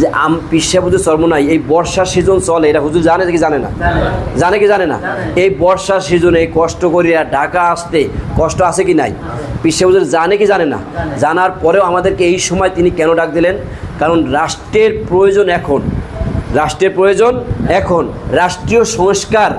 যে আম পিসা বুঝে সর্বনাই এই বর্ষার সিজন চলে, এটা হুজুর জানে কি জানে না? জানে কি জানে না? এই বর্ষার সিজনে কষ্ট করিয়া ঢাকা আসতে কষ্ট আছে কি নাই? পিসা জানে কি জানে না? জানার পরেও আমাদেরকে এই সময় তিনি কেন ডাক দিলেন? কারণ রাষ্ট্রের প্রয়োজন এখন। রাষ্ট্রের প্রয়োজন এখন। রাষ্ট্রীয় সংস্কার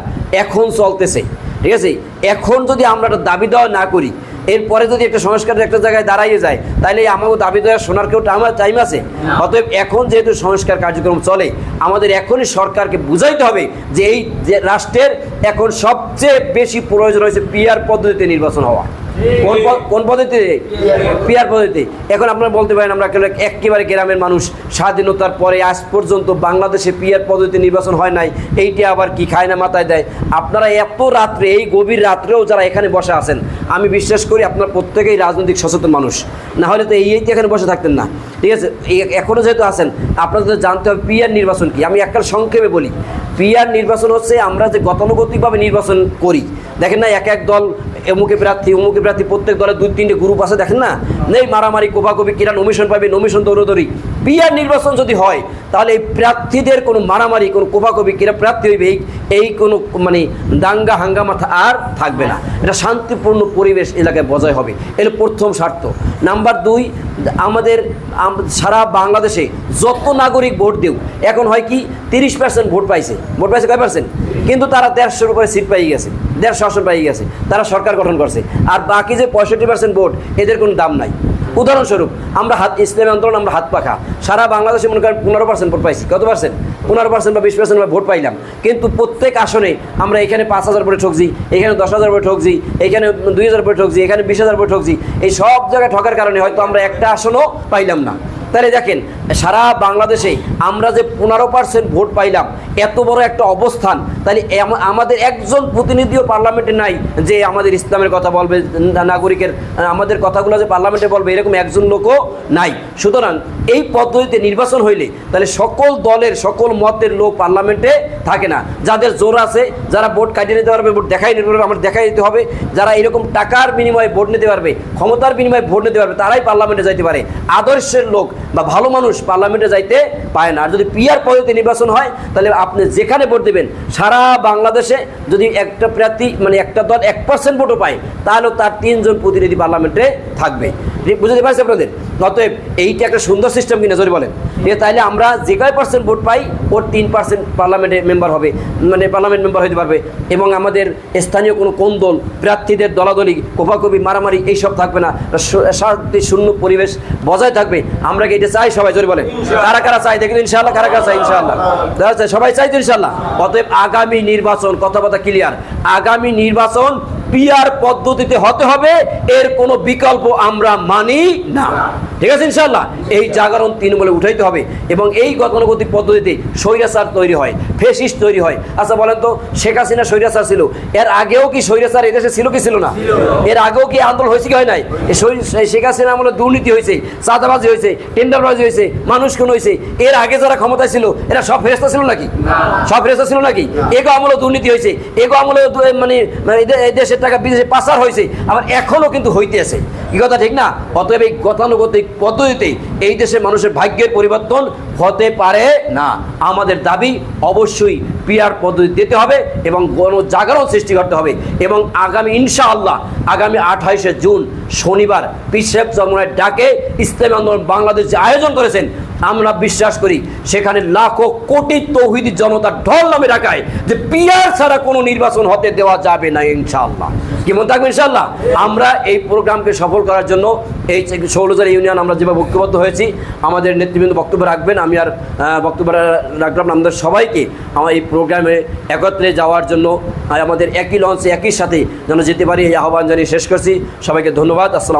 এখন চলতেছে। ঠিক আছে? এখন যদি আমরা একটা দাবি দেওয়া না করি এরপরে যদি একটা সংস্কারের একটা জায়গায় দাঁড়াইয়ে যায় তাহলে আমাকে দাবি দেওয়ার শোনার কেউ টাইম টাইম আছে? অতএব এখন যেহেতু সংস্কার কার্যক্রম চলে আমাদের এখনই সরকারকে বুঝাইতে হবে যে এই যে রাষ্ট্রের এখন সবচেয়ে বেশি প্রয়োজন হয়েছে পিআর পদ্ধতিতে নির্বাচন হওয়া। কোন কোন পদ্ধতিতে? পিয়ার পদ্ধতি এখন আপনারা বলতে পারেন আমরা একেবারে গ্রামের মানুষ। স্বাধীনতার পরে আজ পর্যন্ত বাংলাদেশে পিয়ার পদ্ধতি নির্বাচন হয় নাই। এইটা আবার কি খায় না মাথায় দেয়? আপনারা এত রাত্রে, এই গভীর রাত্রেও যারা এখানে বসে আছেন, আমি বিশ্বাস করি আপনার প্রত্যেকেই রাজনৈতিক সচেতন মানুষ। না হলে তো এই এখানে বসে থাকতেন না। ঠিক আছে? এ- এখনও যেহেতু আছেন, আপনাদের জানতে হবে পিয়ার নির্বাচন কি। আমি একটা সংক্ষেপে বলি। পিয়ার নির্বাচন হচ্ছে আমরা যে গতানুগতিকভাবে নির্বাচন করি। দেখেন না, এক এক দল অমুকে প্রার্থী অমুকে প্রার্থী, প্রত্যেক দলের দুই, তিনটে গ্রুপ আছে, দেখেন না? নেই মারামারি, কোপাকপি, কিরা নমিশন পাবে নমিশন দৌড়দৌড়ি। পিয়ার নির্বাচন যদি হয়, তাহলে এই প্রার্থীদের কোনো মারামারি, কোনো কোপাকপি, কিরা প্রার্থী হইবে, এই- কোনো মানে দাঙ্গা, হাঙ্গামা আর থাকবে না। এটা শান্তিপূর্ণ পরিবেশ এলাকায় বজায় হবে। এটা প্রথম স্বার্থ। নাম্বার দুই, আমাদের সারা বাংলাদেশে যত নাগরিক ভোট দেউ, এখন হয় কি, তিরিশ পার্সেন্ট ভোট পাইছে। ভোট পাইছে কয় পার্সেন্ট কিন্তু তারা দেড়শোর উপরে সিট পাই গেছে। দেড়শো আসন পাই গেছে, তারা সরকার গঠন করছে। আর বাকি যে পঁয়ষট্টি পার্সেন্ট ভোট, এদের কোনো দাম নাই। উদাহরণস্বরূপ, আমরা হাত, ইসলামী আন্দোলন, আমরা হাত পাখা। সারা বাংলাদেশে মনে করেন পনেরো পার্সেন্ট ভোট পাইছি। কত পার্সেন্ট পনেরো পার্সেন্ট বা বিশ পার্সেন্ট ভোট পাইলাম। কিন্তু প্রত্যেক আসনে আমরা এখানে পাঁচ হাজার ভোটে ঠকছি, এখানে দশ হাজার ভোটে ঠকছি, এখানে দুই হাজার ভোটে ঠকছি, এখানে বিশ হাজার ভোটে ঠকছি। এই সব জায়গায় ঠকার কারণে হয়তো আমরা একটা আসনও পাইলাম না। তাহলে দেখেন, সারা বাংলাদেশে আমরা যে পনেরো পার্সেন্ট ভোট পাইলাম এত বড় একটা অবস্থান, তাহলে আমাদের একজন প্রতিনিধিও পার্লামেন্টে নাই যে আমাদের ইসলামের কথা বলবে নাগরিকের, আমাদের কথাগুলো যে পার্লামেন্টে বলবে, এরকম একজন লোকও নাই। সুতরাং এই পদ্ধতিতে নির্বাচন হইলে তাহলে সকল দলের, সকল মতের লোক পার্লামেন্টে থাকে না। যাদের জোর আছে, যারা ভোট কাটিয়ে নিতে পারবে, ভোট দেখাই নিতে পারবে, আমার দেখাই দিতে হবে। যারা এরকম টাকার বিনিময়ে ভোট নিতে পারবে, ক্ষমতার বিনিময়ে ভোট নিতে পারবে, তারাই পার্লামেন্টে যাইতে পারে। আদর্শের লোক বা ভালো মানুষ পার্লামেন্টে যাইতে পারে না। আর যদি পিয়ার পদ্ধতি নির্বাচন হয়, তাহলে আপনি যেখানে ভোট দেবেন, সারা বাংলাদেশে যদি একটা প্রার্থী মানে একটা দল এক পার্সেন্ট ভোটও পায় তাহলেও তার তিনজন প্রতিনিধি পার্লামেন্টে থাকবে। বুঝতে পারছি আপনাদের? অতএব এইটা একটা সুন্দর সিস্টেম কিনা যদি বলেন। তাহলে আমরা যে কয় পার্সেন্ট ভোট পাই ওর তিন পার্সেন্ট পার্লামেন্টে মেম্বার হবে মানে পার্লামেন্ট মেম্বার হতে পারবে। এবং আমাদের স্থানীয় কোনো কোন দল প্রার্থীদের দলাদলি কোপাকপি মারামারি এইসব থাকবে না। শান্তি শূন্য পরিবেশ বজায় থাকবে। আমরা কি এটা চাই? সবাই জোরে বলেন। কারা কারা চাই দেখেন ইনশাল্লাহ কারা কারা চাই ইনশাল্লাহ সবাই চাই তো ইনশাআল্লাহ। অতএব আগামী নির্বাচন কথা কথা ক্লিয়ার আগামী নির্বাচন পিয়ার পদ্ধতিতে হতে হবে এর কোনো বিকল্প আমরা মানি না। ঠিক আছে ইনশাল্লাহ এই জাগরণ তৃণমূলে উঠাইতে হবে এবং এই গতানুগতিক পদ্ধতিতে স্বৈরাচার তৈরি হয় ফেসিস তৈরি হয়। আচ্ছা বলেন তো শেখ হাসিনা স্বৈরাচার ছিল এর আগেও কি স্বৈরাচার এদেশে ছিল কি ছিল না? এর আগেও কি আন্দোলন হয়েছে কি হয় নাই? শেখ হাসিনা আমলে দুর্নীতি হয়েছে চাঁদাবাজি হয়েছে টেন্ডারবাজি হয়েছে মানুষ খুন হয়েছে। এর আগে যারা ক্ষমতায় ছিল এরা সব ফেরস্তা ছিল নাকি? সব ফেরস্তা ছিল নাকি? এগো আমলে দুর্নীতি হয়েছে এগো আমলে মানে মানে এদে- এই দেশের টাকা বিদেশে পাচার হয়েছে, আবার এখনও কিন্তু হইতে আছে কথা ঠিক না? অতএব এই গতানুগতিক পদ্ধতিতে এই দেশের মানুষের ভাগ্যের পরিবর্তন হতে পারে না। আমাদের দাবি অবশ্যই পিয়ার পদ্ধতি দিতে হবে এবং গণজাগরণ সৃষ্টি করতে হবে এবং আগামী, ইনশাআল্লাহ, আগামী আঠাইশে জুন শনিবার পিসেফ চরমনের ডাকে ইসলামী আন্দোলন বাংলাদেশ যে আয়োজন করেছেন আমরা বিশ্বাস করি সেখানে লাখো কোটি তৌহিদি জনতার ঢল নামে রাখায় যে পিয়ার ছাড়া কোনো নির্বাচন হতে দেওয়া যাবে না, ইনশাআল্লাহ। কি মনে থাকবে, ইনশাআল্লাহ? আমরা এই প্রোগ্রামকে সফল করার জন্য এই ষোলোজার ইউনিয়ন আমরা যেভাবে বক্তব্য হয়েছি, আমাদের নেতৃবৃন্দ বক্তব্য রাখবেন, আমি আর বক্তব্য রাখলাম আমাদের সবাইকে আমার এই প্রোগ্রামে একত্রে যাওয়ার জন্য আমাদের একই লঞ্চে একই সাথে যেন যেতে পারি, এই আহ্বান জানিয়ে শেষ করছি। সবাইকে ধন্যবাদ, আসসালাম